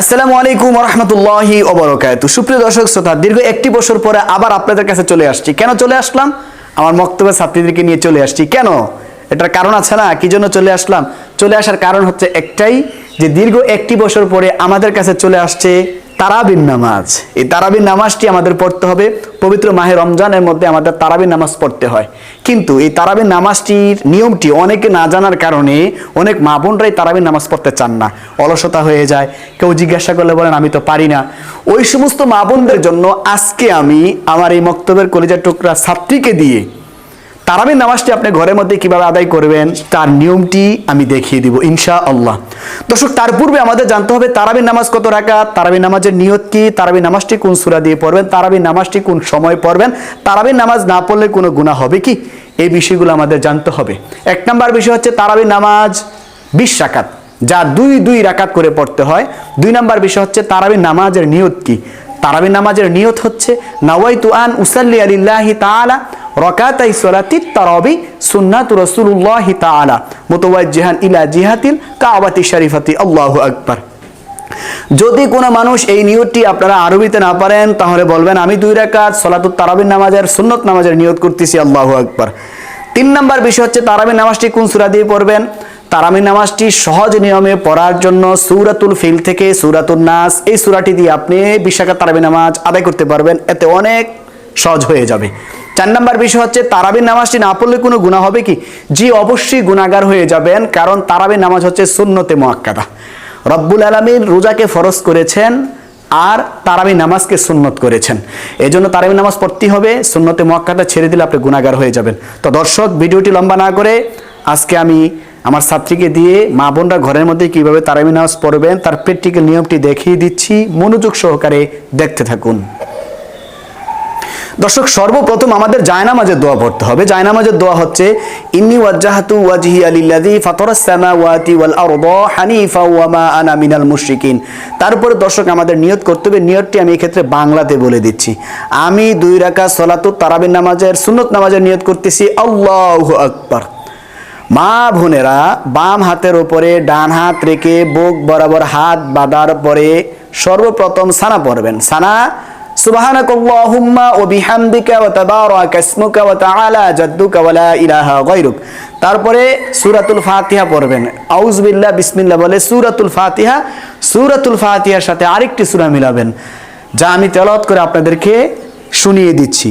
আসসালামু আলাইকুম রহমতুল্লাহি ওবরকাত সুপ্রিয় দর্শক, শ্রোতা, দীর্ঘ একটি বছর পরে আবার আপনাদের কাছে চলে আসছি। কেন চলে আসলাম? আমার মক্তব্যের ছাত্রীদেরকে নিয়ে চলে আসছি। কেন? এটার কারণ আছে না? কি জন্য চলে আসলাম? চলে আসার কারণ হচ্ছে একটাই, যে দীর্ঘ একটি বছর পরে আমাদের কাছে চলে আসছে তারাবিন নামাজ। এই তারাবিন নামাজটি আমাদের পড়তে হবে। পবিত্র মাহে রমজানের মধ্যে আমাদের তারাবিন নামাজ পড়তে হয়। কিন্তু এই তারাবিন নামাজটির নিয়মটি অনেকে না জানার কারণে অনেক মা বোনরাই তারাবিন নামাজ পড়তে চান না। অলসতা হয়ে যায়। কেউ জিজ্ঞাসা করলে বলেন, আমি তো পারি না। ওই সমস্ত মা বোনদের জন্য আজকে আমি আমার এই মক্তবের কলেজের টুকরা ছাত্রীকে দিয়ে তারাবির নামাজটি আপনি ঘরের মধ্যে কীভাবে আদায় করবেন, তার নিয়মটি আমি দেখিয়ে দিব ইনশা আল্লাহ দর্শক, তার পূর্বে আমাদের জানতে হবে তারাবির নামাজ কত রাকাত, তারাবির নামাজের নিয়ত কি, তারাবির নামাজটি কোন সুরা দিয়ে পড়বেন, তারাবির নামাজটি কোন সময় পড়বেন, তারাবির নামাজ না পড়লে কোনো গুণা হবে কি? এই বিষয়গুলো আমাদের জানতে হবে। এক নম্বর বিষয় হচ্ছে তারাবির নামাজ বিশ রাকাত, যা দুই দুই রাকাত করে পড়তে হয়। দুই নাম্বার বিষয় হচ্ছে তারাবির নামাজের নিয়ত কি তারাবির নামাজের নিয়ত হচ্ছে, নাওয়াইতু আন উসাল্লি আলিল্লাহি তাআলা, রকাতাই তারাবি সুন্নাতু ইলা জিহাতিল কাবাতি শরীফাতি, আল্লাহু আকবার। যদি কোনো মানুষ এই নিয়তটি আপনারা আরবিতে না পারেন, তাহলে বলবেন, আমি দুই রাকাত সলাতুত তারাবির নামাজের সুন্নত নামাজের নিয়ত করতেছি, আল্লাহু আকবার। তিন নাম্বার বিষয় হচ্ছে তারাবির নামাজটি কোন সূরা দিয়ে পড়বেন? তারাবির নামাজটি সহজ নিয়মে পড়ার জন্য সূরাতুল ফিল থেকে সুরাতুল নাস, এই সুরাটি দিয়ে আপনি বিশাখা তারাবি নামাজ আদায় করতে পারবেন। এতে অনেক সহজ হয়ে যাবে। চার নাম্বার বিষয় হচ্ছে, তারাবির নামাজটি না পড়লে কোনো গুণা হবে কি? জি, অবশ্যই গুণাগার হয়ে যাবেন, কারণ তারাবির নামাজ হচ্ছে সুন্নতে মোয়াক্কাদা রব্বুল আলমীর রোজাকে ফরজ করেছেন আর তারাবি নামাজকে সুন্নত করেছেন। এই জন্য তারাবি নামাজ পড়তেই হবে, সুন্নতে মোয়াক্কাটা ছেড়ে দিলে আপনি গুণাগার হয়ে যাবেন। তো দর্শক, ভিডিওটি লম্বা না করে আজকে আমি আমার ছাত্রীকে দিয়ে মা বোনরা ঘরের মধ্যে কীভাবে তারাবি নামাজ পড়বেন, তার প্র্যাকটিক্যাল নিয়মটি দেখিয়ে দিচ্ছি। মনোযোগ সহকারে দেখতে থাকুন। দর্শক, সর্বপ্রথম আমাদের জায়নামাজের দোয়া পড়তে হবে। জায়নামাজের দোয়া হচ্ছে, ইন্নি ওয়াজ্জাহাতু ওয়াজহি আলিল্লাযী ফাতারাস সামাওয়াতি ওয়াল আরদা হানিফা ওয়া মা আনা মিনাল মুশরিকিন। তারপরে দর্শক, আমাদের নিয়ত করতে হবে। নিয়তটি আমি এই ক্ষেত্রে বাংলাতে বলে দিচ্ছি। আমি দুই রাকাত সালাতুত তারাবির নামাজের, সুন্নত নামাজের নিয়ত করতেছি, আল্লাহু আকবার। মা বোনেরা, বাম হাতের উপরে ডান হাত রেখে বুক বরাবর হাত বাঁধার পরে সর্বপ্রথম সানা পড়বেন। সানা বিহামদিকা ওয়া তাবারাকা ইসমুকা ওয়া তাআলা জাদ্দুকা ওয়া ইলাহা গায়রুক। তারপরে সূরাতুল ফাতিহা পড়বেন। আউযু বিল্লাহ বলে সূরাতুল ফাতিহা। সূরাতুল ফাতিহার সাথে আরেকটি সূরা মিলাবেন, যা আমি তেলাওয়াত করে আপনাদেরকে শুনিয়ে দিচ্ছি।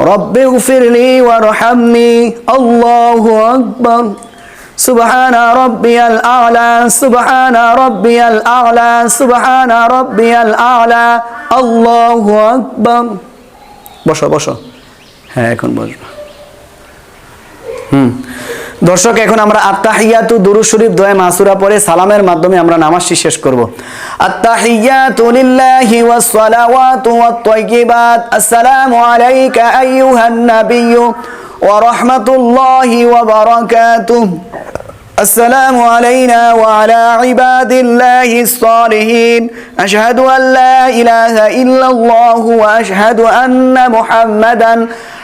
رب اغفر لي وارحمني. الله أكبر. سبحان ربي الأعلى سبحان ربي الأعلى سبحان ربي الأعلى. الله أكبر. بشر بشر. هيكون بشر. দর্শক এখন আমরা আত্তাহিয়াতু দুরুদ শরীফ দোয়া মাসুরা পরে সালামের মাধ্যমে আমরা নামাজটি শেষ করব আত্তাহিয়াতু লিল্লাহি ওয়াস সালাওয়াতু ওয়াত তাইয়্যিবাত আসসালামু আলাইকা আইয়ুহান নাবিয়্যু ওয়া রাহমাতুল্লাহি ওয়া বারাকাতুহু السلام علينا وعلى عباد الله الصالحين أشهد أن لا إله إلا الله وأشهد أن محمدا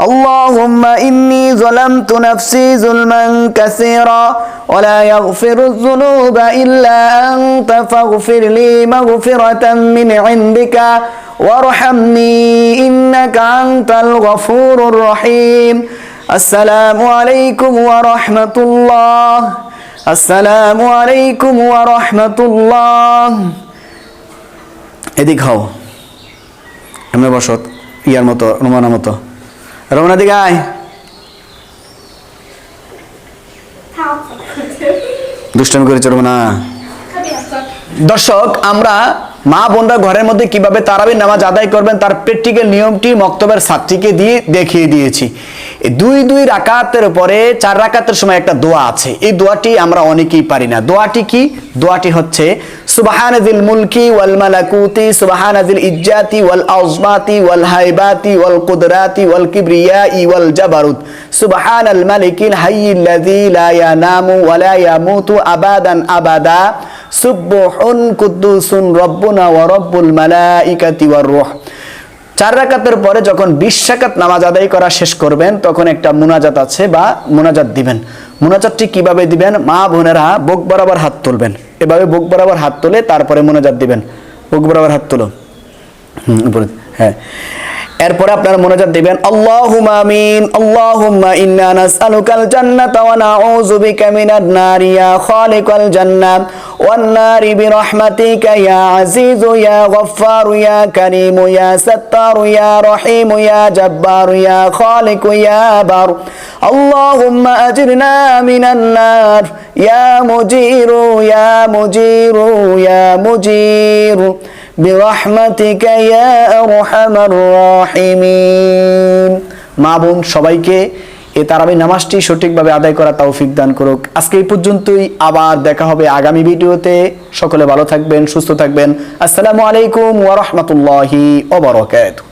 اللهم إني ظلمت نفسي ظلما كثيرا ولا يغفر الذنوب إلا أنت فاغفر لي مغفرة من عندك وارحمني إنك أنت الغفور الرحيم السلام عليكم ورحمة الله السلام عليكم ورحمة الله এদিক হও এমনি বসত ইয়ার মতো রুমানা মতো রমনা দিকে আয়। দুষ্টামি করেছে রমনা। দর্শক আমরা মা বোনরা ঘরের মধ্যে কীভাবে তারাবির নামাজ আদায় করবেন, তার প্র্যাকটিক্যাল নিয়মটি মক্তবের ছাত্রীকে দিয়ে দেখিয়ে দিয়েছি। দুই দুই রাকাতের উপরে চার রাকাতের সময় একটা দোয়া আছে। এই দোয়াটি আমরা অনেকেই পারি না। দোয়াটি কি? দোয়াটি হচ্ছে সুবহানাজিল মুলকি ওয়াল মালাকুতি সুবহানাজিল ইজ্জাতি ওয়াল আজমাতি ওয়াল হাইবাতি ওয়াল কুদরাতি ওয়াল কিবরিয়াই ওয়াল জাবারুত। সুবহানাল মালিকিল হাইয়িল্লাযী লা ইয়ানামু ওয়া লা ইয়ামুতু আবাদান আবাদা। সুব্বুহুন কুদ্দুসুন রব্বুনা ওয়া রব্বুল মালাইকাতি ওয়ার রূহ। চার রাকাতের পরে যখন বিশ রাকাত নামাজ আদায় করা শেষ করবেন, তখন একটা মুনাজাত আছে বা মুনাজাত দিবেন। মুনাজাতটি কীভাবে দিবেন? মা বোনেরা বুক বরাবর হাত তুলবেন। এভাবে বুক বরাবর হাত তুলে তারপরে মুনাজাত দিবেন। বুক বরাবর হাত তুলো। হ্যাঁ। এরপরে আপনারা মোনাজাত দিবেন, আল্লাহুম্মা আমিন, আল্লাহুম্মা ইন্না নাসআলুকাল জান্নাতা ওয়া নাউযু বিকা মিনান নারি খালিকাল জান্নাত, ওয়ান নারি বিরহমাতিকা, ইয়া আজিজু, ইয়া গফফারু, ইয়া কারীমু, ইয়া সাত্তারু, ইয়া রহিমু, ইয়া জাব্বারু, ইয়া খালিকু, ইয়া বার, আল্লাহুম্মা আজিরনা মিনান নার, ইয়া মুজিরু ইয়া মুজিরু ইয়া মুজিরু। برحمتك يا أرحم الراحمين মা বোন সবাইকে এই তারাবি নামাজটি সঠিকভাবে আদায় করা তৌফিক দান করুক আজকে এই পর্যন্তই আবার দেখা হবে আগামী ভিডিওতে সকলে ভালো থাকবেন সুস্থ থাকবেন আসসালামু আলাইকুম ওয়া রাহমাতুল্লাহি ওয়া বারাকাতুহু